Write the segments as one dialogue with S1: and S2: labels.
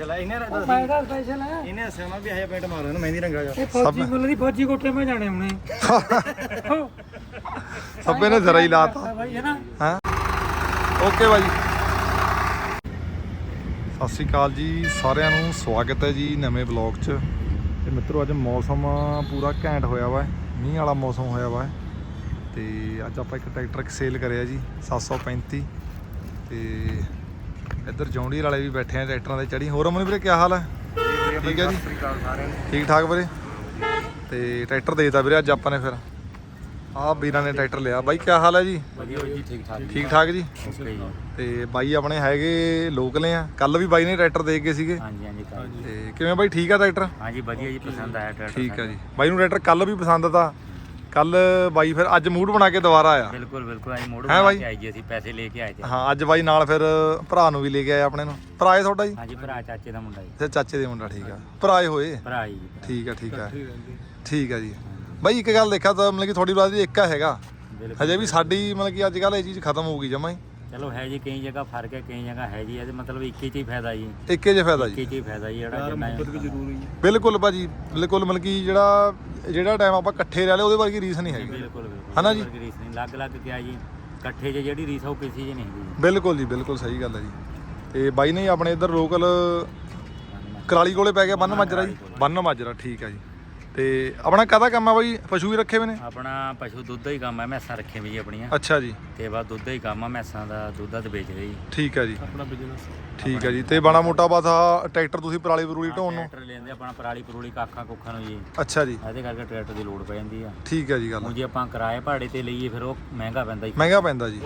S1: ਚਲਾ ਇਹਨੇ
S2: ਉਹ ਮੈਂ ਦਾ ਸਪੈਸ਼ਲ ਹੈ
S1: ਇਹਨੇ ਹੱਸਿਆ ਮੈਂ ਵੀ ਇਹ ਪੈਂਟ ਮਾਰੋ ਇਹਨੂੰ ਮਹਿੰਦੀ ਰੰਗਾ ਜਾ
S2: ਇਹ ਫੌਜੀ ਮੁੱਲ ਦੀ ਫੌਜੀ ਕੋਠੇ ਮੈਂ ਜਾਣੇ ਹੁਣੇ।
S3: ਸੱਬੇ ਨੇ ਜ਼ਰਾ ਹੀ ਲਾਤਾ
S2: ਭਾਈ ਹੈ ਨਾ?
S3: ਹਾਂ? Okay bye. ਸਤਿ ਸ਼੍ਰੀ ਅਕਾਲ ਜੀ ਸਾਰਿਆਂ ਨੂੰ ਸਵਾਗਤ ਹੈ ਜੀ ਨਵੇਂ ਬਲੌਗ 'ਚ। ਤੇ ਮਿੱਤਰੋ ਅੱਜ ਮੌਸਮ ਪੂਰਾ ਘੈਂਟ ਹੋਇਆ ਵਾ ਮੀਂਹ ਵਾਲਾ ਮੌਸਮ ਹੋਇਆ ਵਾ। ਤੇ ਅੱਜ ਆਪਾਂ ਇੱਕ ਟਰੈਕਟਰ ਸੇਲ ਕਰਿਆ ਜੀ 735 ਤੇ ਇੱਧਰ ਜੌਂਡੀਰ ਵਾਲੇ ਵੀ ਬੈਠੇ ਆ ਟਰੈਕਟਰਾਂ ਤੇ ਚੜੀ। ਹੋਰ ਅਮਨ ਵੀਰੇ ਕੀ ਹਾਲ ਹੈ ਠੀਕ ਹੈ ਜੀ? ਠੀਕ ਠਾਕ ਵੀਰੇ? ਤੇ ਟਰੈਕਟਰ ਦੇਤਾ ਵੀਰੇ ਅੱਜ ਆਪਾਂ ਨੇ ਫਿਰ। ਆਹ ਵੀਰਾਂ ਨੇ ਟਰੈਕਟਰ ਲਿਆ। ਬਾਈ ਕੀ ਹਾਲ ਹੈ ਜੀ?
S1: ਵਧੀਆ ਜੀ ਠੀਕ ਠਾਕ
S3: ਠੀਕ ਠਾਕ ਜੀ। ਤੇ ਬਾਈ ਆਪਣੇ ਹੈਗੇ ਲੋਕਲੇ ਆ। ਕੱਲ ਵੀ ਬਾਈ ਨੇ ਟਰੈਕਟਰ ਦੇ ਗਏ ਸੀਗੇ।
S1: ਹਾਂਜੀ ਹਾਂਜੀ
S3: ਤੇ ਕਿਵੇਂ ਬਾਈ ਠੀਕ ਆ ਟਰੈਕਟਰ?
S1: ਹਾਂਜੀ ਵਧੀਆ ਜੀ ਪਸੰਦ ਆਇਆ ਟਰੈਕਟਰ
S3: ਠੀਕ ਆ ਜੀ। ਬਾਈ ਨੂੰ ਟਰੈਕਟਰ ਕੱਲ ਵੀ ਪਸੰਦ ਤਾਂ ਕੱਲ ਬਾਈ ਫਿਰ ਅੱਜ ਮੂਡ ਬਣਾ ਕੇ ਦੁਬਾਰਾ ਆਇਆ।
S1: ਬਿਲਕੁਲ ਬਿਲਕੁਲ ਅਸੀਂ ਮੋੜ
S3: ਹੈਂ
S1: ਬਣਾ
S3: ਬਾਈ?
S1: ਕੇ ਆਏ ਜੀ ਅਸੀਂ ਪੈਸੇ ਲੈ ਕੇ ਆਏ ਜੀ
S3: ਹਾਂ ਅੱਜ ਬਾਈ ਨਾਲ ਫਿਰ ਭਰਾ ਨੂੰ ਵੀ ਲੈ ਕੇ ਆਇਆ ਆਪਣੇ ਨੂੰ। ਭਰਾ ਹੈ ਤੁਹਾਡਾ ਜੀ?
S1: ਹਾਂਜੀ ਭਰਾ ਚਾਚੇ ਦਾ ਮੁੰਡਾ ਜੀ।
S3: ਤੇ ਚਾਚੇ ਦੇ ਮੁੰਡਾ ਠੀਕ ਆ। ਭਰਾਏ ਹੋਏ?
S1: ਭਰਾ ਜੀ
S3: ਠੀਕ ਆ ਠੀਕ ਆ। ਠੀਕ ਆ ਜੀ। ਬਾਈ ਇੱਕ ਗੱਲ ਦੇਖਿਆ ਤਾਂ ਮਤਲਬ ਕਿ ਤੁਹਾਡੀ ਬਾਤ ਦੀ ਇੱਕ ਆ ਹੈਗਾ।
S1: ਬਿਲਕੁਲ
S3: ਹਜੇ ਵੀ ਸਾਡੀ ਮਤਲਬ ਕਿ ਅੱਜ ਕੱਲ ਇਹ ਚੀਜ਼ ਖਤਮ ਹੋ ਗਈ ਜਮਾਂ ਹੀ।
S1: ਚਲੋ ਹੈ ਜੀ ਕਈ ਜਗ੍ਹਾ ਫ਼ਰਕ ਹੈ ਕਈ ਜਗ੍ਹਾ ਹੈ ਜੀ ਇਹਦੇ ਮਤਲਬ ਇੱਕ ਹੀ ਚੀਜ਼ ਫਾਇਦਾ ਜੀ।
S3: ਇੱਕੇ ਜੇ ਫਾਇਦਾ
S1: ਇੱਕ
S3: ਜੀ
S1: ਹੀ ਚੀਜ਼ ਫਾਇਦਾ ਜੀ ਜਿਹੜਾ ਜਿੰਨਾ
S3: ਬਿਲਕੁਲ ਭਾਜੀ ਬਿਲਕੁਲ ਮਤਲਬ ਕਿ ਜਿਹੜਾ ਜਿਹੜਾ ਟਾਈਮ ਆਪਾਂ ਇਕੱਠੇ ਰਹਿ ਲਏ ਉਹਦੇ ਵਰਗੀ ਰੀਸ ਨਹੀਂ ਹੈਗੀ।
S1: ਬਿਲਕੁਲ ਬਿਲਕੁਲ
S3: ਹਨਾ ਜੀ?
S1: ਰੀਸ ਨਹੀਂ। ਲੱਗ ਲੱਗ ਗਿਆ ਜੀ ਇਕੱਠੇ 'ਚ ਜਿਹੜੀ ਰੀਸ ਆ ਉਹ ਕਿਸੇ 'ਚ ਨਹੀਂ ਹੈਗੀ ਜੀ।
S3: ਬਿਲਕੁਲ ਜੀ ਬਿਲਕੁਲ ਸਹੀ ਗੱਲ ਹੈ ਜੀ। ਤੇ ਬਾਈ ਨੇ ਆਪਣੇ ਇੱਧਰ ਲੋਕਲ ਕਰਾਲੀ ਕੋਲੇ ਪੈ ਗਿਆ ਬੰਨ ਮਾਜਰਾ ਜੀ। ਬੰਨ ਮਾਜਰਾ ਠੀਕ ਹੈ ਜੀ। ਤੇ ਆਪਣਾ ਕਾਹਦਾ ਕੰਮ ਆ ਬਾਈ? ਪਸ਼ੂ ਵੀ ਰੱਖੇ ਹੋਏ ਨੇ?
S1: ਆਪਣਾ ਪਸ਼ੂ ਦੁੱਧ ਦਾ ਹੀ ਕੰਮ ਹੈ ਮੈਸਾਂ ਰੱਖੇ ਵੀ ਜੀ ਆਪਣੀਆਂ।
S3: ਅੱਛਾ ਜੀ।
S1: ਤੇ ਬਾਅਦ ਦੁੱਧ ਹੀ ਕੰਮ ਆ ਮੈਸਾਂ ਦਾ ਦੁੱਧ ਦਾ ਤੇ ਵੇਚਦੇ ਜੀ
S3: ਠੀਕ ਹੈ ਜੀ।
S2: ਆਪਣਾ ਬਿਜ਼ਨਸ
S3: ਠੀਕ ਹੈ ਜੀ। ਤੇ ਬਾਣਾ ਮੋਟਾ ਬਾਤ ਆ ਟਰੈਕਟਰ ਤੁਸੀਂ ਪਰਾਲੀ ਪਰੂਲੀ ਢੋਣ ਨੂੰ?
S1: ਟਰੈਕਟਰ ਲੈਂਦੇ ਆਪਣਾ ਪਰਾਲੀ ਪਰੂਲੀ ਕਾਖਾਂ ਕੁੱਖਾਂ ਨੂੰ ਜੀ।
S3: ਅੱਛਾ ਜੀ।
S1: ਇਹਦੇ ਕਰਕੇ ਟਰੈਕਟਰ ਦੀ ਲੋੜ ਪੈ ਜਾਂਦੀ ਆ।
S3: ਠੀਕ ਹੈ ਜੀ ਗੱਲ।
S1: ਹੁਣ ਜੇ ਆਪਾਂ ਕਿਰਾਏ ਭਾੜੇ ਤੇ ਲਈਏ ਫਿਰ ਉਹ ਮਹਿੰਗਾ ਪੈਂਦਾ ਜੀ।
S3: ਮਹਿੰਗਾ ਪੈਂਦਾ ਜੀ।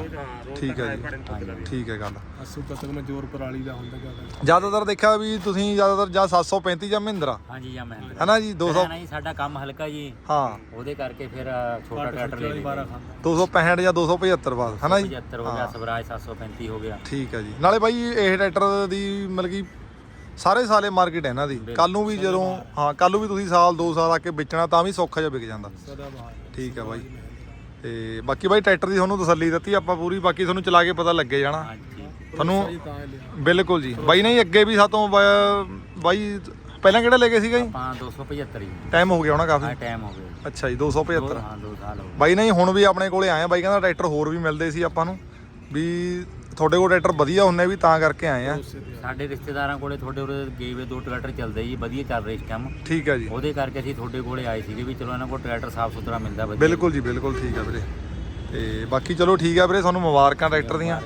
S3: ਠੀਕ ਹੈ ਜੀ। ਠੀਕ ਹੈ ਗੱਲ।
S2: ਅਸੂ ਤੱਕ ਮੈਂ ਜ਼ੋਰ ਪਰਾਲੀ ਦਾ ਹੁੰਦਾ ਜ਼ਿਆਦਾ।
S3: ਜ਼ਿਆਦਾਤਰ ਦੇਖਿਆ ਵੀ ਤੁਸੀਂ ਜ਼ਿਆਦਾਤਰ ਜਾਂ 735 ਜਾਂ ਮਹਿੰਦਰਾ।
S1: ਹਾਂਜੀ ਜਾਂ ਮਹਿੰਗਾ
S3: ਹੈ ਨਾ ਜੀ? 200
S1: ਨਹੀਂ ਸਾਡਾ ਕੰਮ ਹਲਕਾ ਜੀ।
S3: ਹਾਂ।
S1: ਉਹਦੇ ਕਰਕੇ ਫਿਰ ਛੋਟਾ ਟਰੈਕਟਰ ਲੈ ਲਈਦਾ
S3: 265 ਜਾਂ। 275 ਬਾਅਦ ਹੈ ਨਾ ਜੀ?
S1: 75 ਹੋ ਗਿਆ ਸਵਰਾਜ 735 ਹੋ ਗਿਆ।
S3: ਠੀਕ ਹੈ ਜੀ। ਨਾਲੇ ਬਾਈ ਇਹ ਟਰੈਕਟਰ ਦੀ ਮਤਲਬ ਕਿ ਸਾਰੇ ਸਾਲੇ ਮਾਰਕੀਟ ਹੈ ਇਹਨਾਂ ਦੀ। ਕੱਲ ਨੂੰ ਵੀ ਜਦੋਂ ਹਾਂ ਕੱਲ ਨੂੰ ਵੀ ਤੁਸੀਂ ਸਾਲ 2 ਸਾਲ ਆ ਕੇ ਵੇਚਣਾ ਤਾਂ ਵੀ ਸੌਖਾ ਜਿਹਾ ਵਿਕ ਜਾਂਦਾ। ਠੀਕ ਹੈ ਬਾਈ। ਤੇ ਬਾਕੀ ਬਾਈ ਟਰੈਕਟਰ ਦੀ ਤੁਹਾਨੂੰ ਤਸੱਲੀ ਦਿੱਤੀ ਆਪਾਂ ਪੂਰੀ ਬਾਕੀ ਤੁਹਾਨੂੰ ਚਲਾ ਕੇ ਪਤਾ ਲੱਗੇ ਜਾਣਾ।
S1: ਹਾਂਜੀ।
S3: ਤੁਹਾਨੂੰ ਬਿਲਕੁਲ ਜੀ। ਬਾਈ ਨਹੀਂ ਅੱਗੇ ਵੀ ਸਾਤੋਂ ਬਾਈ ਪਹਿਲਾਂ ਕਿਹੜਾ ਲੈ ਗਏ ਸੀਗਾ ਜੀ?
S1: ਆਪਾਂ 275 ਜੀ
S3: ਟਾਈਮ ਹੋ। ਗਿਆ ਹੋਣਾ ਕਾਫੀ।
S1: ਟਾਈਮ ਹੋ ਗਿਆ।
S3: ਅੱਛਾ ਜੀ 275
S1: ਦੋ- ਹਾਂ 2 ਸਾਲ ਹੋ ਗਏ।
S3: ਬਾਈ ਨਹੀਂ ਹੁਣ ਵੀ ਆਪਣੇ ਕੋਲੇ ਆਏ ਆ। ਬਾਈ ਕਹਿੰਦਾ ਟਰੈਕਟਰ ਹੋਰ ਵੀ ਮਿਲਦੇ ਸੀ ਆਪਾਂ ਨੂੰ। ਵੀ ਤੁਹਾਡੇ ਕੋਲ ਟਰੈਕਟਰ ਵਧੀਆ ਹੁੰਨੇ ਵੀ ਤਾਂ ਕਰਕੇ ਆਏ ਆ।
S1: ਸਾਡੇ ਰਿਸ਼ਤੇਦਾਰਾਂ ਕੋਲੇ ਤੁਹਾਡੇ ਉਰੇ ਗਏ ਵੇ ਦੋ ਟਰੈਕਟਰ ਚੱਲਦੇ ਜੀ ਵਧੀਆ ਚੱਲ ਰਹੇ ਇਸ ਕੰਮ।
S3: ਠੀਕ ਹੈ ਜੀ।
S1: ਉਹਦੇ ਕਰਕੇ ਅਸੀਂ ਤੁਹਾਡੇ ਕੋਲੇ ਆਏ ਸੀਗੇ ਵੀ ਚਲੋ ਇਹਨਾਂ ਕੋਲ ਟਰੈਕਟਰ ਸਾਫ਼ ਸੁਥਰਾ ਮਿਲਦਾ ਵਧੀਆ।
S3: ਬਿਲਕੁਲ ਜੀ ਬਿਲਕੁਲ ਠੀਕ ਹੈ ਵੀਰੇ। ਤੇ ਬਾਕੀ ਚਲੋ ਠੀਕ ਹੈ ਵੀਰੇ ਤੁਹਾਨੂੰ ਮੁਬਾਰਕਾਂ ਟਰੈਕਟਰ ਦੀਆਂ।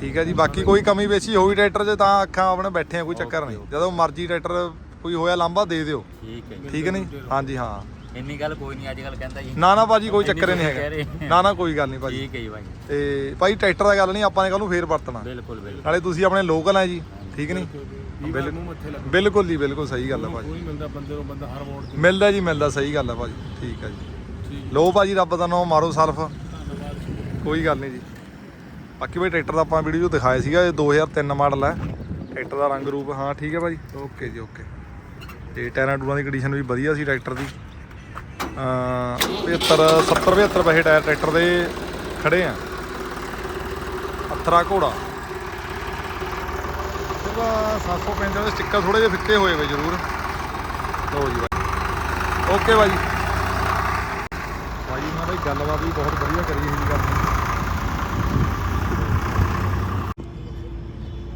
S3: ਠੀਕ ਹੈ ਜੀ ਬਾਕੀ ਕੋਈ ਕਮੀ ਵੇਚੀ ਹੋਈ ਟਰੈਕਟਰ 'ਚ ਤਾਂ ਅੱਖਾਂ ਆਪਣੇ ਬੈਠੇ ਆ ਕੋਈ ਚੱਕਰ ਨਹੀਂ। ਜਦੋਂ ਮਰਜ਼ੀ ਟਰੈਕਟਰ ਕੋਈ ਹੋਇਆ ਲਾਂਭਾ ਦੇ ਦਿਓ।
S1: ਠੀਕ ਹੈ
S3: ਠੀਕ ਨਹੀਂ? ਹਾਂਜੀ ਹਾਂ।
S1: ਇੰਨੀ ਗੱਲ ਕੋਈ ਨਹੀਂ ਅੱਜ ਕੱਲ ਕਹਿੰਦਾ ਜੀ।
S3: ਨਾ ਨਾ ਭਾਜੀ ਕੋਈ ਚੱਕਰ ਨਹੀਂ। ਹੈਗਾ। ਨਾ ਨਾ ਕੋਈ ਗੱਲ ਨਹੀਂ ਭਾਜੀ।
S1: ਠੀਕ ਹੈ ਜੀ ਭਾਈ।
S3: ਤੇ ਭਾਈ ਟਰੈਕਟਰ ਦਾ ਗੱਲ ਨਹੀਂ ਆਪਾਂ ਨੇ ਕੱਲ ਨੂੰ ਫੇਰ ਵਰਤਣਾ।
S1: ਬਿਲਕੁਲ ਬਿਲਕੁਲ।
S3: ਨਾਲੇ ਤੁਸੀਂ ਆਪਣੇ ਲੋਕਲ ਹੈ ਜੀ ਠੀਕ ਨਹੀਂ?
S2: ਬਿਲਕੁਲ ਨੂੰ ਮੱਥੇ ਲੱਗ।
S3: ਬਿਲਕੁਲ ਜੀ ਬਿਲਕੁਲ ਸਹੀ ਗੱਲ ਹੈ ਭਾਜੀ।
S2: ਕੋਈ ਮਿਲਦਾ ਬੰਦੇ ਨੂੰ ਬੰਦਾ ਹਰ ਮੋੜ
S3: ਮਿਲਦਾ ਜੀ ਮਿਲਦਾ ਸਹੀ ਗੱਲ ਹੈ ਭਾਜੀ। ਠੀਕ ਹੈ ਜੀ। ਲੋ ਭਾਜੀ ਰੱਬ ਦਾ ਨਾਮ ਮਾਰੋ ਸਲਫ ਕੋਈ ਗੱਲ ਨਹੀਂ ਜੀ। ਬਾਕੀ ਭਾਈ ਟਰੈਕਟਰ ਦਾ ਆਪਾਂ ਵੀਡੀਓ ਦਿਖਾਇਆ ਸੀਗਾ ਇਹ 2003 ਮਾਡਲ ਹੈ ਟਰੈਕਟਰ ਦਾ ਰੰਗ ਰੂਪ ਹਾਂ ਠੀਕ ਹੈ ਭਾਜੀ। ਓਕੇ ਜੀ ਓਕੇ। ਤੇ ਟਾਇਰਾਂ ਟੂਰਾਂ ਦੀ ਕੰਡੀਸ਼ਨ ਵੀ ਵਧੀਆ ਸੀ ਟਰੈਕਟਰ ਦੀ। 75 70 75 ਪੈਸੇ ਟਾਇਰ ਟਰੈਕਟਰ ਦੇ ਖੜੇ ਆ। ਅਥਰਾ ਘੋੜਾ। ਉਹਦਾ 735 ਦੇ ਸਟicker ਥੋੜੇ ਜਿਹੇ ਫਿੱਕੇ ਹੋਏ ਵੇ ਜ਼ਰੂਰ। ਲਓ ਜੀ ਭਾਈ ਓਕੇ ਭਾਈ ਉਹਨਾਂ ਦੀ ਗੱਲਬਾਤ ਵੀ ਬਹੁਤ ਵਧੀਆ ਕਰੀ ਸੀ ਕਰਨੀ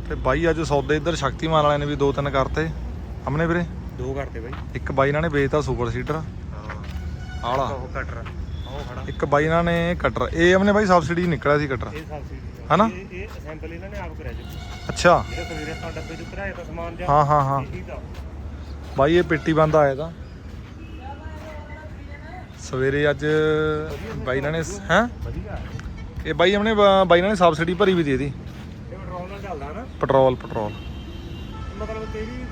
S3: ਤੇ ਬਾਈ ਅੱਜ ਸੌਦੇ ਇੱਧਰ ਸ਼ਕਤੀਮਾਨ ਵਾਲਿਆਂ ਨੇ ਵੀ ਦੋ ਤਿੰਨ ਕਰਤੇ। ਹਮਨੇ ਵੀਰੇ।
S1: ਦੋ ਘੰਟੇ ਬਾਈ।
S3: ਇੱਕ ਬਾਈ ਇਹਨਾਂ ਨੇ ਵੇਚਤਾ ਸੁਪਰ ਸੀਡਰ ਆਲਾ।
S1: ਉਹ ਕਟਰ ਉਹ ਖੜਾ।
S3: ਇੱਕ ਬਾਈ ਇਹਨਾਂ ਨੇ ਕਟਰ ਇਹ ਹਮਨੇ ਬਾਈ ਸਬਸਿਡੀ ਨਿਕਲਿਆ ਸੀ ਕਟਰ
S1: ਇਹ ਸਬਸਿਡੀ
S3: ਹਨਾ?
S1: ਇਹ ਇਹ ਅਸੈਂਬਲ ਇਹਨਾਂ ਨੇ ਆਪ ਕਰਿਆ ਜੀ।
S3: ਅੱਛਾ।
S1: ਜਿਹੜਾ ਸਵੇਰੇ ਆਪਾਂ ਡੱਬੇ ਚ ਭਰਾਇਆ ਤਾਂ ਸਮਾਨ ਜਾਂ
S3: ਹਾਂ ਹਾਂ ਹਾਂ।
S1: ਇਹੀ ਦਾ
S3: ਬਾਈ ਇਹ ਪੇਟੀ ਬੰਦ ਆਇਆ ਤਾਂ ਸਵੇਰੇ ਅੱਜ ਬਾਈ ਇਹਨਾਂ ਨੇ ਹੈ?
S1: ਵਧੀਆ
S3: ਇਹ ਬਾਈ ਹਮਨੇ ਬਾਈ ਇਹਨਾਂ ਨੇ ਸਬਸਿਡੀ ਭਰੀ ਵੀ ਦੇ ਇਹਦੀ
S1: ਇਹ ਪੈਟਰੋਲ ਨਾਲ ਚੱਲਦਾ ਨਾ।
S3: Petrol petrol.
S1: ਮਤਲਬ ਕਿਹੜੀ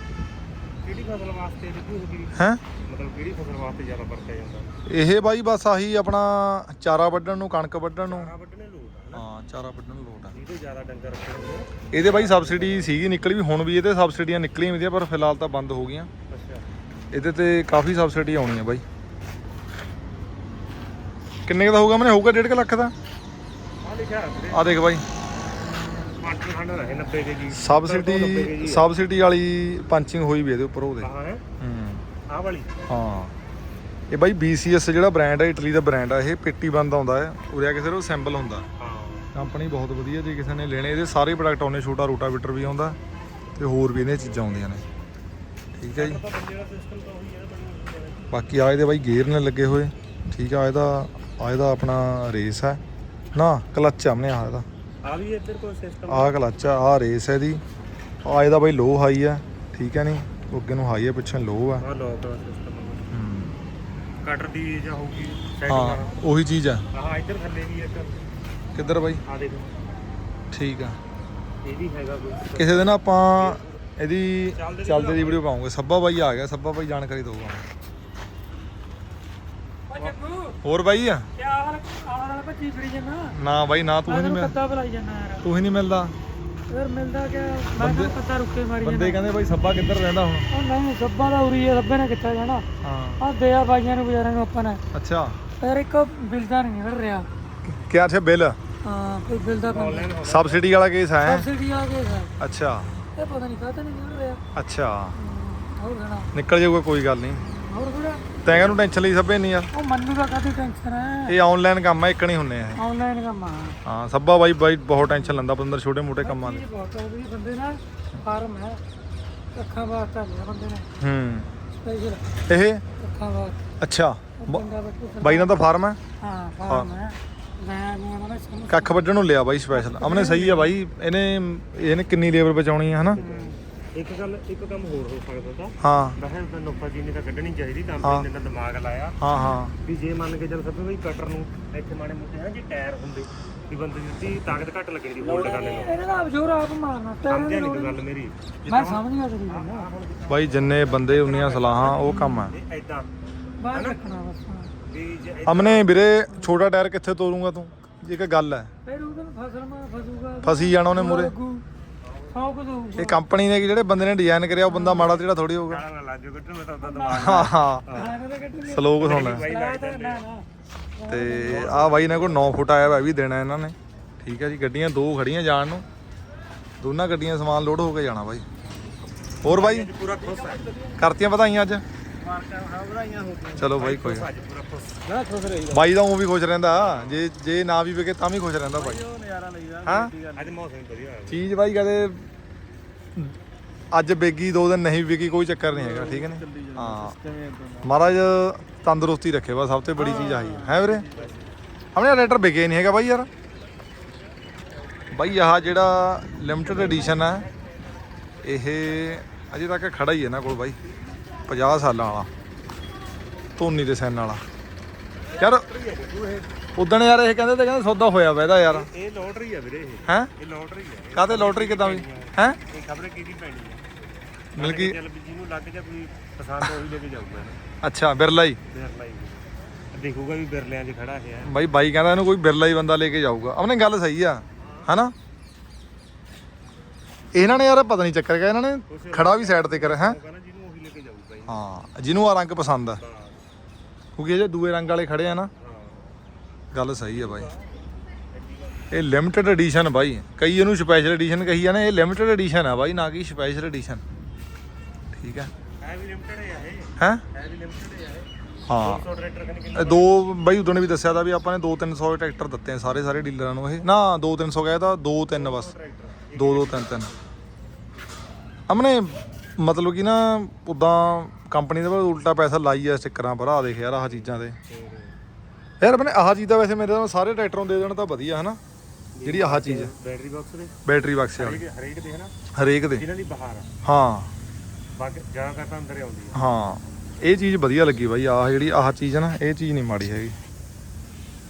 S1: ਫਸਲ ਵਾਸਤੇ ਲਿਖੂ ਹੋਗੀ
S3: ਹੈ?
S1: ਮਤਲਬ ਕਿਹੜੀ ਫਸਲ ਵਾਸਤੇ ਜ਼ਿਆਦਾ ਵਰਤਿਆ ਜਾਂਦਾ?
S3: ਇਹ ਬਾਈ ਬਸ ਆਹੀ ਆਪਣਾ ਚਾਰਾ ਵੱਢਣ ਨੂੰ ਕਣਕ ਵੱਢਣ ਨੂੰ।
S1: ਆ ਵੱਢਣੇ ਲੋੜ ਆ
S3: ਹਾਂ ਚਾਰਾ ਵੱਢਣ ਨੂੰ ਲੋਟ ਆ।
S1: ਇਹਦੇ ਜ਼ਿਆਦਾ ਡੰਗਰ ਰੱਖੇ ਹੁੰਦੇ
S3: ਇਹਦੇ ਬਾਈ ਸਬਸਿਡੀ ਸੀਗੀ ਨਿਕਲੀ ਵੀ ਹੁਣ ਵੀ ਇਹਦੇ ਸਬਸਿਡੀਆਂ ਨਿਕਲੀਆਂ ਵੀਆਂ ਪਰ ਫਿਲਹਾਲ ਤਾਂ ਬੰਦ ਹੋ ਗਈਆਂ।
S1: ਅੱਛਾ।
S3: ਇਹਦੇ ਤੇ ਕਾਫੀ ਸਬਸਿਡੀ ਆਉਣੀ ਆ ਬਾਈ। ਕਿੰਨੇ ਕੁ ਦਾ ਹੋਊਗਾ ਮੈਨੇ? ਹੋਊਗਾ 1.5 ਲੱਖ ਦਾ?
S1: ਆ ਲਿਖਿਆ ਵੀਰੇ।
S3: ਆ ਦੇਖ ਬਾਈ।
S1: ਪੰਜ ਖੰਡ ਰਹੇ 90 ਕੇ ਜੀ
S3: ਸਬਸਿਡੀ ਸਬਸਿਡੀ ਵਾਲੀ ਪੰਚਿੰਗ ਹੋਈ ਵੀ ਇਹਦੇ ਉੱਪਰ ਉਹਦੇ।
S1: ਹਾਂ ਹੈ।
S3: ਹੂੰ।
S1: ਆਹ ਵਾਲੀ?
S3: ਹਾਂ। ਇਹ ਬਾਈ BCS ਜਿਹੜਾ ਬ੍ਰਾਂਡ ਹੈ ਇਟਲੀ ਦਾ ਬ੍ਰਾਂਡ ਹੈ ਇਹ ਪੇਟੀ ਬੰਦ ਆਉਂਦਾ ਹੈ। ਉਰੇ ਆ ਕੇ ਸਿਰਫ ਸੈਂਪਲ ਹੁੰਦਾ। ਕੰਪਨੀ ਬਹੁਤ ਵਧੀਆ ਜੇ ਕਿਸੇ ਨੇ ਲੈਣੇ ਇਹਦੇ ਸਾਰੇ ਪ੍ਰੋਡਕਟ ਆਉਂਦੇ ਛੋਟਾ ਰੋਟਾਵੀਟਰ ਵੀ ਆਉਂਦਾ ਤੇ ਹੋਰ ਵੀ ਇਹਨੇ ਚੀਜ਼ਾਂ ਆਉਂਦੀਆਂ ਨੇ। ਠੀਕ ਹੈ ਜੀ। ਬਾਕੀ ਆ ਇਹਦੇ ਬਾਈ ਗੇਅਰ ਨੇ ਲੱਗੇ ਹੋਏ। ਠੀਕ ਆ ਇਹਦਾ ਆ ਇਹਦਾ ਆਪਣਾ ਰੇਸ ਹੈ। ਨਾ ਕਲੱਚ ਆਮਨੇ ਆ ਇਹਦਾ।
S1: ਆ ਵੀ ਇੱਧਰ ਕੋਈ ਸਿਸਟਮ
S3: ਆਹ ਕਲੱਚ ਆ ਆਹ ਰੇਸ ਹੈ ਇਹਦੀ। ਆ ਇਹਦਾ ਬਾਈ ਲੋ ਹਾਈ ਆ ਠੀਕ ਹੈ ਨਹੀਂ? ਅੱਗੇ ਨੂੰ ਹਾਈ ਹੈ ਪਿੱਛੇ ਲੋ ਆ।
S1: ਆ ਲੋਕ ਦਾ ਸਿਸਟਮ
S3: ਹੂੰ।
S1: ਕਟਰ ਦੀ ਜਾਂ ਹੋਊਗੀ
S3: ਹਾਂ
S1: ਸੈਟਿੰਗ
S3: ਉਹੀ ਚੀਜ਼ ਆ।
S1: ਆਹ ਇੱਧਰ ਥੱਲੇ ਵੀ ਇੱਕ।
S3: ਕਿੱਧਰ ਬਾਈ?
S1: ਆ ਦੇਖੋ।
S3: ਠੀਕ ਆ।
S1: ਇਹ ਵੀ ਹੈਗਾ ਕੋਈ
S3: ਕਿਸੇ ਦਿਨ ਆਪਾਂ ਇਹਦੀ
S1: ਚੱਲਦੇ ਦੀ
S3: ਚੱਲਦੇ ਦੀ ਵੀਡੀਓ ਪਾਉਂਗੇ। ਸੱਬਾ ਬਾਈ ਆ ਗਿਆ ਸੱਬਾ ਬਾਈ ਜਾਣਕਾਰੀ ਦਊਗਾ। ਹੋਰ ਬਾਈ ਆ?
S1: ਕੀ ਭੱਜੀ ਫੜੀ ਜਨਾ
S3: ਨਾ ਬਾਈ ਨਾ ਤੂੰ ਹੀ ਨਹੀਂ ਮਿਲ
S1: ਕੱਦਾ ਬੁਲਾਈ ਜਨਾ ਯਾਰ।
S3: ਤੂੰ ਹੀ ਨਹੀਂ ਮਿਲਦਾ।
S1: ਫਿਰ ਮਿਲਦਾ ਕਿ ਮੈਂ ਤਾਂ ਕੱਦਾ ਰੁੱਕੇ ਮਾਰੀ
S3: ਬੰਦੇ ਕਹਿੰਦੇ ਬਾਈ ਸੱਬਾ ਕਿੱਧਰ ਰਹਿੰਦਾ ਹੁਣ?
S1: ਉਹ ਨਹੀਂ ਸੱਬਾ ਦਾ ਉਰੀ ਹੈ ਸੱਬੇ ਨੇ ਕਿੱਥੇ ਜਾਣਾ।
S3: ਹਾਂ।
S1: ਆ ਦਿਆ ਬਾਈਆਂ ਨੂੰ ਵਿਚਾਰਿਆਂ ਨੂੰ ਆਪਾਂ ਨੇ।
S3: ਅੱਛਾ।
S1: ਯਾਰ ਇੱਕ ਬਿੱਲ ਦਾ ਨਹੀਂ ਨਿਕਲ ਰਿਹਾ।
S3: ਕਿਆ ਅੱਛਾ ਬਿੱਲ?
S1: ਹਾਂ ਕੋਈ ਬਿੱਲ ਦਾ
S3: ਸਬਸਿਡੀ ਵਾਲਾ ਕੇਸ ਹੈ।
S1: ਸਬਸਿਡੀ ਆ ਗਈ ਸਰ
S3: ਅੱਛਾ।
S1: ਇਹ ਪਤਾ ਨਹੀਂ ਕਾਹਤੇ ਨਹੀਂ ਨਿਕਲ ਰਿਹਾ।
S3: ਅੱਛਾ।
S1: ਹੋਰ
S3: ਨਿਕਲ ਜਾਊਗਾ ਕੋਈ ਗੱਲ ਨਹੀਂ।
S1: ਹੋਰ ਕਿਹੜਾ
S3: ਤੈਂ ਕਹਿੰਨੂੰ ਟੈਨਸ਼ਨ ਲਈ ਸਭੇ ਨਹੀਂ ਯਾਰ
S1: ਉਹ ਮੰਨੂ ਦਾ ਕਾਹਦੀ ਟੈਨਸ਼ਨ ਹੈ?
S3: ਇਹ ਆਨਲਾਈਨ ਕੰਮ ਹੈ ਇੱਕ ਨਹੀਂ ਹੁੰਨੇ ਆ ਇਹ।
S1: ਆਨਲਾਈਨ ਕੰਮ ਆ।
S3: ਹਾਂ ਸੱਬਾ ਬਾਈ ਬਾਈ ਬਹੁਤ ਟੈਨਸ਼ਨ ਲੈਂਦਾ ਬੰਦਰ ਛੋਟੇ ਮੋਟੇ ਕੰਮਾਂ ਦੀ।
S1: ਇਹ ਬਹੁਤ ਹੋ ਗਈ ਬੰਦੇ ਨਾਲ ਫਾਰਮ ਹੈ। ਅੱਖਾਂ ਵਾਸਤੇ ਲਿਆ ਬੰਦੇ ਨੇ।
S3: ਹੂੰ।
S1: ਸਪੈਸ਼ਲ
S3: ਇਹ?
S1: ਅੱਖਾਂ ਵਾਸਤੇ।
S3: ਅੱਛਾ। ਬ-
S1: ਬੱਟੂ
S3: ਬਾਈ ਨਾਲ ਤਾਂ ਫਾਰਮ ਹੈ?
S1: ਹਾਂ ਫਾਰਮ ਹੈ। ਮੈਂ ਨੂੰ ਉਹਨਾਂ ਸਮਝ
S3: ਕੱਖ ਵੱਢਣ ਨੂੰ ਲਿਆ ਬਾਈ ਸਪੈਸ਼ਲ ਅਮਨੇ ਸਹੀ ਆ ਬਾਈ ਇਹਨੇ ਇਹਨੇ ਕਿੰਨੀ ਲੇਬਰ ਬਚਾਉਣੀ ਹੈ ਹਨਾ?
S1: ਇੱਕ ਗੱਲ ਇੱਕ ਕੰਮ ਹੋਰ ਹੋ ਸਕਦਾ ਤਾਂ
S3: ਹਾਂ।
S1: ਕਿਹਾ ਤਾਂ ਨੁਕਤਾ ਚੀਨੀ ਤਾਂ ਕੱਢਣੀ ਚਾਹੀਦੀ ਤਾਂ। ਆਪਣੇ ਨੇ ਦਿਮਾਗ ਲਾਇਆ।
S3: ਹਾਂ ਹਾਂ।
S1: ਵੀ ਜੇ ਮੰਨ ਕੇ ਚੱਲ ਸਭੇ ਬਈ ਕਟਰ ਨੂੰ ਇੱਥੇ ਮਾੜੇ ਮੋਟੇ ਹੈ ਜੇ ਟਾਇਰ ਹੁੰਦੇ ਵੀ ਬੰਦੇ ਦੀ ਉੱਤੀ ਤਾਕਤ ਘੱਟ ਲੱਗਣੀ ਦੀ ਹੋਲਡ ਕਰਨ ਨੂੰ।
S4: ਇਹਨੇ ਦਾ ਜ਼ੋਰ ਆਪ ਮਾਰਨਾ
S1: ਸਮਝਿਆ ਨਹੀਂ ਤੂੰ ਗੱਲ ਮੇਰੀ?
S4: ਮੈਂ ਸਮਝ ਗਿਆ ਤੇਰੀ ਗੱਲ।
S3: ਬਾਈ ਜਿੰਨੇ ਬੰਦੇ ਉਨੀਆਂ ਸਲਾਹਾਂ ਉਹ ਕੰਮ ਹੈ।
S1: ਐਦਾਂ
S4: ਬਾਹਰ ਰੱਖਣਾ ਬਸ
S1: ਵੀ ਜੇ
S3: ਅਮਨੇ ਵੀਰੇ ਛੋਟਾ ਟਾਇਰ ਕਿੱਥੇ ਤੋਰੂਗਾ ਤੂੰ? ਇਹ ਇੱਕ ਗੱਲ ਹੈ।
S4: ਫਿਰ ਉਹਦੇ ਫਸਲ ਮਾ ਫਸੂਗਾ।
S3: ਫਸੀ ਜਾਣਾ ਉਹਨੇ ਮੂਰੇ
S4: ਸੌ ਕੁ ਦਊ
S3: ਇਹ ਕੰਪਨੀ ਨੇ ਜਿਹੜੇ ਬੰਦੇ ਨੇ ਡਿਜ਼ਾਈਨ ਕਰਿਆ ਉਹ ਬੰਦਾ ਮਾੜਾ ਜਿਹੜਾ ਥੋੜੀ ਹੋਊਗਾ।
S1: ਨਾ ਲਾਜੋ ਕੱਟਣ ਮੈਂ ਤਾਂ ਦਿਮਾਗ
S3: ਹਾਂ ਹਾਂ।
S4: ਮੈਂ
S3: ਸੁਣ ਲੈ। ਆ। ਬਾਈ ਨੇ ਕੋਲ 9 ਫੁੱਟ ਆਇਆ ਵਾ ਇਹ ਵੀ ਦੇਣਾ ਇਹਨਾਂ ਨੇ। ਠੀਕ ਹੈ ਜੀ ਗੱਡੀਆਂ ਦੋ ਖੜੀਆਂ ਜਾਣ ਨੂੰ। ਦੋਨਾਂ ਗੱਡੀਆਂ ਸਮਾਨ ਲੋਡ ਹੋ ਕੇ ਜਾਣਾ ਬਾਈ। ਹੋਰ ਬਾਈ?
S1: ਪੂਰਾ ਖੁਸ਼ ਹੈ।
S3: ਕਰਤੀਆਂ ਵਧਾਈਆਂ ਅੱਜ। ਚਲੋ ਬਾਈ ਕੋਈ
S4: ਨਾ। ਖੁਸ਼ ਰਹੀ
S3: ਬਾਈ ਦਾ ਉਹ ਵੀ ਖੁਸ਼ ਰਹਿੰਦਾ। ਜੇ ਜੇ ਨਾ ਵੀ ਵਿਕੇ ਤਾਂ ਵੀ ਖੁਸ਼ ਰਹਿੰਦਾ ਬਾਈ।
S4: ਨਜ਼ਾਰਾ ਲਈਦਾ
S3: ਹਾਂ?
S1: ਅੱਜ ਮੌਸਮ ਵਧੀਆ ਹੋਇਆ।
S3: ਚੀਜ਼ ਬਾਈ ਕਦੇ ਅੱਜ ਬੇਗੀ ਦੋ ਦਿਨ ਨਹੀਂ ਵਿਕੀ ਕੋਈ ਚੱਕਰ ਨਹੀਂ ਹੈਗਾ ਠੀਕ ਹੈ ਨੇ? ਹਾਂ। ਮਹਾਰਾਜ ਤੰਦਰੁਸਤੀ ਰੱਖੇ ਬਸ ਸਭ ਤੋਂ ਬੜੀ ਚੀਜ਼ ਆਹੀ ਹੈ। ਹੈ ਵੀਰੇ? ਆਪਣੇ ਰੇਟਰ ਵਿਕੇ ਨਹੀਂ ਹੈਗਾ ਬਾਈ ਯਾਰ। ਬਾਈ ਆਹ ਜਿਹੜਾ ਲਿਮਟਿਡ ਐਡੀਸ਼ਨ ਹੈ ਇਹ ਅਜੇ ਤੱਕ ਖੜਾ ਹੀ ਹੈ ਨਾ ਕੋਲ ਬਾਈ। 50 ਸਾਲਾਂ ਵਾਲਾ ਧੋਨੀ ਦੇ ਸੈਨ ਵਾਲਾ। ਯਾਰ ਉਦਣ ਯਾਰ ਇਹ ਕਹਿੰਦੇ ਤੇ ਕਹਿੰਦੇ ਸੌਦਾ ਹੋਇਆ ਵਾ ਇਹਦਾ ਯਾਰ।
S1: ਇਹ ਲੋਟਰੀ ਆ ਵੀਰੇ ਇਹ।
S3: ਹੈ?
S1: ਇਹ ਲੋਟਰੀ ਆ
S3: ਕਾਤੇ ਲੋਟਰੀ ਕਿਦਾਂ ਵੀ? ਹੈ?
S1: ਇਹ ਖਬਰੇ ਕਿਹਦੀ ਪੈਣੀ ਆ?
S3: ਮਿਲ ਗਈ
S1: ਜਿਹਨੂੰ ਲੱਗ ਜਾ ਕੋਈ ਪਸੰਦ ਉਹੀ ਲੈ ਕੇ ਜਾਊਗਾ
S3: ਅੱਛਾ ਬਿਰਲਾ ਹੀ।
S1: ਬਿਰਲਾ ਹੀ। ਦੇਖੂਗਾ ਵੀ ਬਿਰਲਿਆਂ 'ਚ ਖੜਾ ਹੈ।
S3: ਬਾਈ ਬਾਈ ਕਹਿੰਦਾ ਇਹਨੂੰ ਕੋਈ ਬਿਰਲਾ ਹੀ ਬੰਦਾ ਲੈ ਕੇ ਜਾਊਗਾ। ਆਪਨੇ ਗੱਲ ਸਹੀ ਆ ਹਨਾ? ਇਹਨਾਂ ਨੇ ਯਾਰ ਪਤਾ ਨਹੀਂ ਚੱਕਰ ਕਿਆ ਇਹਨਾਂ ਨੇ ਖੜਾ ਵੀ ਸਾਈਡ ਤੇ ਕਰਿਆ ਹੈ
S1: ਕਹਿੰਦਾ ਜਿਹਨੂੰ ਉਹੀ ਲੈ ਕੇ ਜਾਊਗਾ ਹੀ
S3: ਜਿਹਨੂੰ ਆ ਰੰਗ ਪਸੰਦ ਆ। ਕਿਉਂਕਿ ਇਹ ਜੇ ਦੂਏ ਰੰਗ ਵਾਲੇ ਖੜੇ ਆ ਨਾ ਗੱਲ ਸਹੀ ਆ ਬਾਈ। ਇਹ ਲਿਮਟਿਡ ਐਡੀਸ਼ਨ ਬਾਈ। ਕਈ ਇਹਨੂੰ ਸਪੈਸ਼ਲ ਐਡੀਸ਼ਨ ਕਹੀ ਜਾਂਦੇ ਇਹ ਲਿਮਟਿਡ ਐਡੀਸ਼ਨ ਆ ਬਾਈ ਨਾ ਕਿ ਸਪੈਸ਼ਲ ਐਡੀਸ਼ਨ ਠੀਕ ਹੈ
S1: ਹੈ ਵੀ ਲਿਮਟਿਡ ਹੈ ਇਹ।
S3: ਹੈ?
S1: ਹੈ ਵੀ ਲਿਮਟਿਡ ਹੈ ਇਹ।
S3: ਹਾਂ।
S1: ਸੋ ਟਰੈਕਟਰ ਖਨ
S3: ਇਹ ਦੋ ਬਾਈ ਉਦੋਂ ਨੇ ਵੀ ਦੱਸਿਆ ਤਾਂ ਵੀ ਆਪਾਂ ਨੇ 2-300 ਟਰੈਕਟਰ ਦਿੱਤੇ ਆ ਸਾਰੇ ਸਾਰੇ ਡੀਲਰਾਂ ਨੂੰ ਇਹ। ਨਾ 2-300 ਕਹਿ ਤਾਂ 2-3 ਬਸ। 2-2-3-3 ਅਮਨੇ ਮਤਲਬ ਕਿ ਨਾ ਉਦਾਂ ਕੰਪਨੀ ਦੇ ਉਲਟਾ ਪੈਸਾ ਲਾਈ ਆ ਸਟਿੱਕਰਾਂ ਪਰ ਆ ਦੇਖ ਯਾਰ ਆਹ ਚੀਜ਼ਾਂ ਤੇ ਯਾਰ ਆਪਣੇ ਆਹ ਚੀਜ਼ ਤਾਂ ਵੈਸੇ ਮੇਰੇ ਨਾਲ ਸਾਰੇ ਟਰੈਕਟਰਾਂ ਦੇ ਦੇਣ ਤਾਂ ਵਧੀਆ ਹਨਾ? ਜਿਹੜੀ ਆਹ ਚੀਜ਼ ਹੈ
S1: ਬੈਟਰੀ ਬਾਕਸ ਦੇ।
S3: ਬੈਟਰੀ ਬਕਸ ਵਾਲੀ।
S1: ਹਰੇਕ ਦੇ ਹਨਾ?
S3: ਹਰੇਕ ਦੇ।
S1: ਜਿਹਨਾਂ ਦੀ ਬਹਾਰ ਆ।
S3: ਹਾਂ।
S1: ਬਾਗ ਜ਼ਿਆਦਾਤਰ ਤਾਂ ਅੰਦਰ ਹੀ ਆਉਂਦੀ ਆ।
S3: ਹਾਂ। ਇਹ ਚੀਜ਼ ਵਧੀਆ ਲੱਗੀ ਬਾਈ ਆਹ ਜਿਹੜੀ ਆਹ ਚੀਜ਼ ਹੈ ਨਾ ਇਹ ਚੀਜ਼ ਨਹੀਂ ਮਾੜੀ ਹੈਗੀ।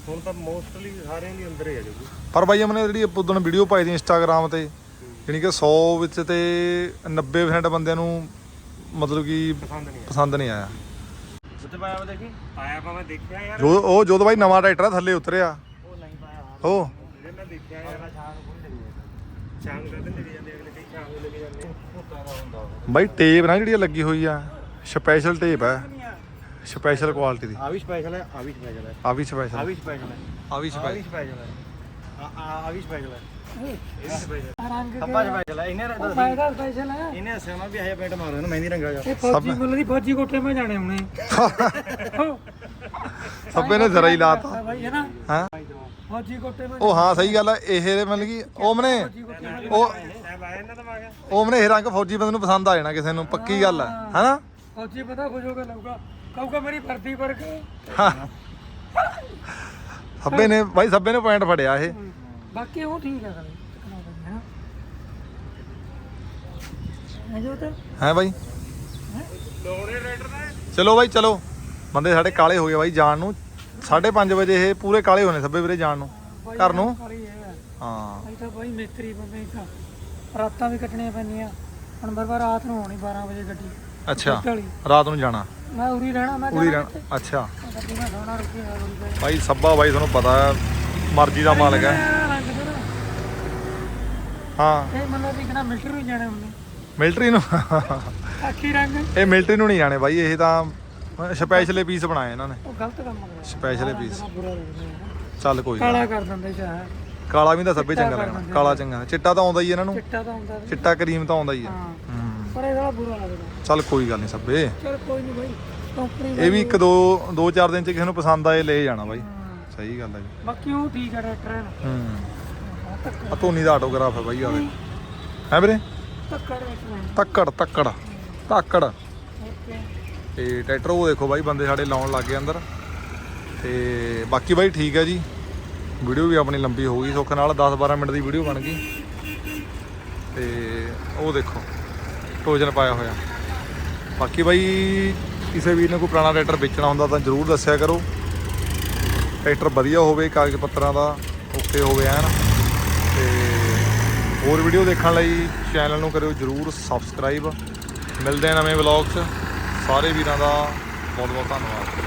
S1: ਹੁਣ ਤਾਂ ਮੋਸਟਲੀ ਸਾਰਿਆਂ ਦੀ ਅੰਦਰ ਹੀ ਆ ਜਾਊਗੀ।
S3: ਪਰ ਬਾਈ ਅਮਨੇ ਜਿਹੜੀ ਉਦੋਂ ਵੀਡੀਓ ਪਾਈ ਦੀ ਇੰਸਟਾਗ੍ਰam ਤੇ ਯਾਨੀ ਕਿ 100 ਵਿੱਚ ਤੇ 90% ਬੰਦਿਆਂ ਨੂੰ ਮਤਲਬ ਕਿ
S1: ਪਸੰਦ ਨਹੀਂ
S3: ਪਸੰਦ ਨਹੀਂ ਆਇਆ।
S1: ਉੱਤੇ ਪਾਇਆ ਵਾ ਦੇਖੀ ਆਇਆ ਪਾ ਮੈਂ ਦੇਖਿਆ ਯਾਰ।
S3: ਜੋ ਉਹ ਜਦੋਂ ਬਾਈ ਨਵਾਂ ਟਰੈਕਟਰ ਆ, ਥੱਲੇ ਉਤਰਿਆ।
S1: ਉਹ ਨਹੀਂ ਪਾਇਆ
S3: ਉਹ
S1: ਜਿਹੜੇ ਮੈਂ ਦੇਖਿਆ ਯਾਰ ਸ਼ਾਮ ਨੂੰ ਲੈ ਜਾਂਦੇ ਸ਼ਾਮ ਕਰਦੇ ਲੈ ਕੇ ਜਾਂਦੇ ਅਗਲੇ ਕਈ ਸ਼ਾਮ ਨੂੰ ਲੈ ਕੇ ਜਾਂਦੇ
S3: ਬਾਈ ਟੇਪ ਨਾ ਜਿਹੜੀ ਲੱਗੀ ਹੋਈ ਆ ਸਪੈਸ਼ਲ ਟੇਪ ਹੈ ਸਪੈਸ਼ਲ ਕੁਆਲਿਟੀ ਦੀ।
S1: ਆ ਵੀ ਸਪੈਸ਼ਲ ਹੈ ਆ ਵੀ ਸਪੈਸ਼ਲ ਹੈ।
S3: ਆ ਵੀ
S1: ਆ
S3: ਸਪੈਸ਼ਲ
S1: ਵੀ ਸਪੈਸ਼ਲ ਹੈ।
S3: ਆ ਵੀ
S1: ਆ
S3: ਸਪੈਸ਼ਲ
S1: ਹੈ। ਆ ਆ ਵੀ ਸਪੈਸ਼ਲ ਹੈ।
S4: ਰੰਗ
S5: ਖੱਬਾ ਚ ਪੈ ਚਲਾ ਇਹਨੇ
S4: ਉਹ ਮੈਂ ਤਾਂ ਸਪੈਸ਼ਲ ਹੈ।
S5: ਇਹਨੇ ਹੱਸਿਆ ਮੈਂ ਵੀ ਹਜੇ ਪੇਂਟ ਮਾਰੋ ਇਹਨੂੰ ਮਹਿੰਦੀ ਰੰਗਾ ਜਾ।
S4: ਇਹ ਫੌਜੀ ਮੁੱਲ ਦੀ ਫੌਜੀ ਕੋਠੇ ਮੈਂ ਜਾਣੇ ਹੁਣੇ।
S3: ਸੱਬੇ ਨੇ ਜ਼ਰਾ ਹੀ ਲਾਤਾ।
S4: ਭਾਈ ਹੈ ਨਾ?
S3: ਹਾਂ।
S4: ਫੌਜੀ ਕੋਠੇ ਮੈਂ
S3: ਉਹ ਹਾਂ ਸਹੀ ਗੱਲ ਹੈ ਇਹ ਮਤਲਬ ਕਿ ਉਹ ਮਨੇ ਉਹ
S1: ਐ ਲਾਇਆ ਇਹਨਾਂ ਦਾ ਮਾਗਾ
S3: ਉਹ ਮਨੇ ਇਹ ਰੰਗ ਫੌਜੀ ਬੰਦੇ ਨੂੰ ਪਸੰਦ ਆ ਜਾਣਾ ਕਿਸੇ ਨੂੰ ਪੱਕੀ ਗੱਲ ਹੈ। ਹਨਾ?
S4: ਫੌਜੀ ਪਤਾ ਖੁਸ਼ ਹੋ ਕੇ ਲਊਗਾ। ਕਹੂਗਾ ਮੇਰੀ ਵਰਦੀ ਪਰ ਕੇ
S3: ਸੱਬੇ ਨੇ ਬਾਈ ਸੱਬੇ ਨੇ ਪੁਆਇੰਟ ਫੜਿਆ ਇਹ।
S4: ਬਾਕੀ ਉਹ ਠੀਕ ਹੈ ਗੱਲ ਹੈ ਜੋ ਤਾਂ।
S3: ਹੈ ਬਾਈ? ਚਲੋ ਬਾਈ ਚਲੋ। ਬੰਦੇ ਸਾਡੇ ਕਾਲੇ ਹੋ ਗਏ ਬਾਈ ਜਾਣ ਨੂੰ। 5:30 ਵਜੇ ਇਹ ਪੂਰੇ ਕਾਲੇ ਹੋਣੇ ਸੱਬੇ ਵੀਰੇ ਜਾਣ ਨੂੰ। ਘਰ ਨੂੰ?
S4: ਹੈ ਤਾਂ ਬਾਈ ਬੰਦੇ ਤਾਂ। ਰਾਤਾਂ ਵੀ ਕੱਟਣੀਆਂ ਪੈਂਦੀਆਂ। ਹੁਣ ਬਰਬਰ ਰਾਤ ਨੂੰ ਆਉਣੀ 12 ਵਜੇ ਗੱਡੀ।
S3: ਅੱਛਾ।
S4: ਢਾਲੀ
S3: ਰਾਤ ਨੂੰ ਜਾਣਾ?
S4: ਮੈਂ ਉਰੀ ਰਹਿਣਾ ਮੈਂ ਜਾਣਾ
S3: ਰਹਿਣਾ। ਅੱਛਾ।
S4: ਉਰੀ
S3: ਬਾਈ ਸੱਬਾ ਬਾਈ ਤੁਹਾਨੂੰ ਪਤਾ ਮਰਜ਼ੀ ਦਾ ਮਾਲਕ ਹੈ। ਹਾਂ।
S4: ਇਹ ਮਤਲਬ ਵੀ ਕਿਹਨਾਂ ਮਿਲਟਰੀ ਨੂੰ ਜਾਣੇ ਹੁੰਦੇ।
S3: ਮਿਲਟਰੀ ਨੂੰ?
S4: ਆਖੀ ਰੰਗ।
S3: ਇਹ ਮਿਲਟਰੀ ਨੂੰ ਨਹੀਂ ਜਾਣੇ ਬਾਈ ਇਹ ਤਾਂ ਸਪੈਸ਼ਲ ਪੀਸ ਬਣਾਏ ਇਹਨਾਂ ਨੇ।
S4: ਉਹ ਗਲਤ ਕੰਮ ਕਰਦਾ
S3: ਸਪੈਸ਼ਲ ਪੀਸ। ਚੱਲ ਕੋਈ
S4: ਕਾਲਾ ਕਰ ਦਿੰਦੇ ਚਾਹ
S3: ਕਾਲਾ ਵੀ ਤਾਂ ਸੱਬੇ ਚੰਗਾ ਲੱਗਣਾ ਕਾਲਾ ਚੰਗਾ। ਚਿੱਟਾ ਤਾਂ ਆਉਂਦਾ ਹੀ ਇਹਨਾਂ ਨੂੰ।
S4: ਚਿੱਟਾ ਤਾਂ ਵੀ।
S3: ਚਿੱਟਾ ਕਰੀਮ ਤਾਂ ਆਉਂਦਾ ਹੀ ਹੈ।
S4: ਪਰ ਇਹ ਵਾਲਾ ਬੁਰਾ ਲੱਗਦਾ।
S3: ਚੱਲ ਕੋਈ ਗੱਲ ਨਹੀਂ ਸੱਬੇ।
S4: ਚਲ ਕੋਈ ਨਹੀਂ ਬਾਈ। ਕੰਪਨੀ
S3: ਇਹ ਵੀ ਇੱਕ ਦੋ ਦੋ ਚਾਰ ਦਿਨ ਚ ਕਿਸੇ ਨੂੰ ਪਸੰਦ ਆਏ ਲੈ ਜਾਣਾ ਬਾਈ। ਸਹੀ ਗੱਲ ਹੈ ਜੀ।
S4: ਬਾਕੀ ਉਹ ਠੀਕ ਹੈ ਟਰੈਕਟਰ ਹੈ
S3: ਆ ਧੋਨੀ ਦਾ ਆਟੋਗ੍ਰਾਫ ਹੈ ਬਾਈ ਆ ਦੇ ਹੈ ਵੀਰੇ?
S4: ਧੱਕੜ ਟਰੈਕਟਰ
S3: ਤੱਕੜ ਤੱਕੜ ਤੱਕੜ
S4: ਓਕੇ।
S3: ਤੇ ਟਰੈਕਟਰ ਉਹ ਦੇਖੋ ਬਾਈ ਬੰਦੇ ਸਾਡੇ ਲਾਉਣ ਲੱਗ ਗਏ ਅੰਦਰ। ਤੇ ਬਾਕੀ ਬਾਈ ਠੀਕ ਹੈ ਜੀ। ਵੀਡੀਓ ਵੀ ਆਪਣੀ ਲੰਬੀ ਹੋ ਗਈ ਸੁੱਖ ਨਾਲ 10-12 ਮਿੰਟ ਦੀ ਵੀਡੀਓ ਬਣ ਗਈ। ਤੇ ਉਹ ਦੇਖੋ ਟੋਜਨ ਪਾਇਆ ਹੋਇਆ। ਬਾਕੀ ਬਾਈ ਕਿਸੇ ਵੀਰ ਨੇ ਕੋਈ ਪੁਰਾਣਾ ਟਰੈਕਟਰ ਵੇਚਣਾ ਹੁੰਦਾ ਤਾਂ ਜਰੂਰ ਦੱਸਿਆ ਕਰੋ। ਟਰੈਕਟਰ ਵਧੀਆ ਹੋਵੇ, ਕਾਗਜ਼ ਪੱਤਰਾਂ ਦਾ ਓਕੇ ਹੋਵੇ ਐਨ। ਤੇ ਹੋਰ ਵੀਡੀਓ ਦੇਖਣ ਲਈ ਚੈਨਲ ਨੂੰ ਕਰਿਓ ਜਰੂਰ ਸਬਸਕ੍ਰਾਈਬ। ਮਿਲਦੇ ਆ ਨਵੇਂ ਵਲੌਗ 'ਚ ਸਾਰੇ ਵੀਰਾਂ ਦਾ ਬਹੁਤ ਬਹੁਤ ਧੰਨਵਾਦ।